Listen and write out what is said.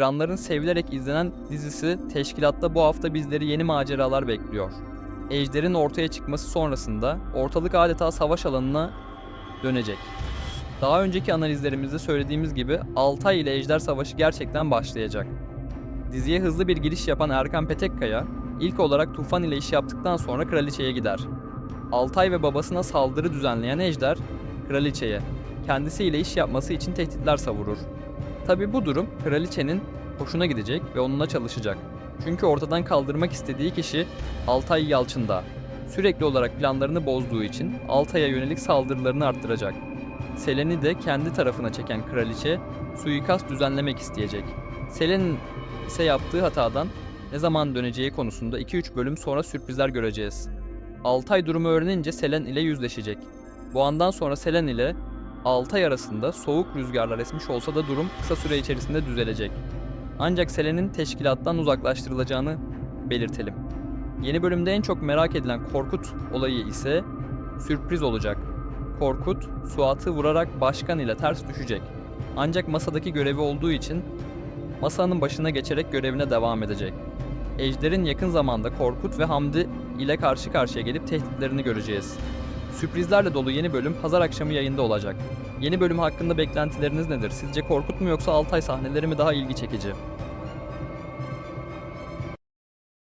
Ekranların sevilerek izlenen dizisi Teşkilat'ta bu hafta bizleri yeni maceralar bekliyor. Ejder'in ortaya çıkması sonrasında ortalık adeta savaş alanına dönecek. Daha önceki analizlerimizde söylediğimiz gibi Altay ile Ejder Savaşı gerçekten başlayacak. Diziye hızlı bir giriş yapan Erkan Petekkaya, ilk olarak Tufan ile iş yaptıktan sonra Kraliçe'ye gider. Altay ve babasına saldırı düzenleyen Ejder, Kraliçe'ye, kendisiyle iş yapması için tehditler savurur. Tabi bu durum Kraliçe'nin hoşuna gidecek ve onunla çalışacak. Çünkü ortadan kaldırmak istediği kişi Altay Yalçın'da. Sürekli olarak planlarını bozduğu için Altay'a yönelik saldırılarını arttıracak. Selen'i de kendi tarafına çeken kraliçe suikast düzenlemek isteyecek. Selen'in ise yaptığı hatadan ne zaman döneceği konusunda 2-3 bölüm sonra sürprizler göreceğiz. Altay durumu öğrenince Selen ile yüzleşecek. Bu andan sonra Selen ile Altay arasında soğuk rüzgarlar esmiş olsa da durum kısa süre içerisinde düzelecek. Ancak Selen'in teşkilattan uzaklaştırılacağını belirtelim. Yeni bölümde en çok merak edilen Korkut olayı ise sürpriz olacak. Korkut, Suat'ı vurarak başkan ile ters düşecek. Ancak masadaki görevi olduğu için masanın başına geçerek görevine devam edecek. Ejder'in yakın zamanda Korkut ve Hamdi ile karşı karşıya gelip tehditlerini göreceğiz. Sürprizlerle dolu yeni bölüm pazar akşamı yayında olacak. Yeni bölüm hakkında beklentileriniz nedir? Sizce Korkut mu yoksa Altay sahneleri mi daha ilgi çekici?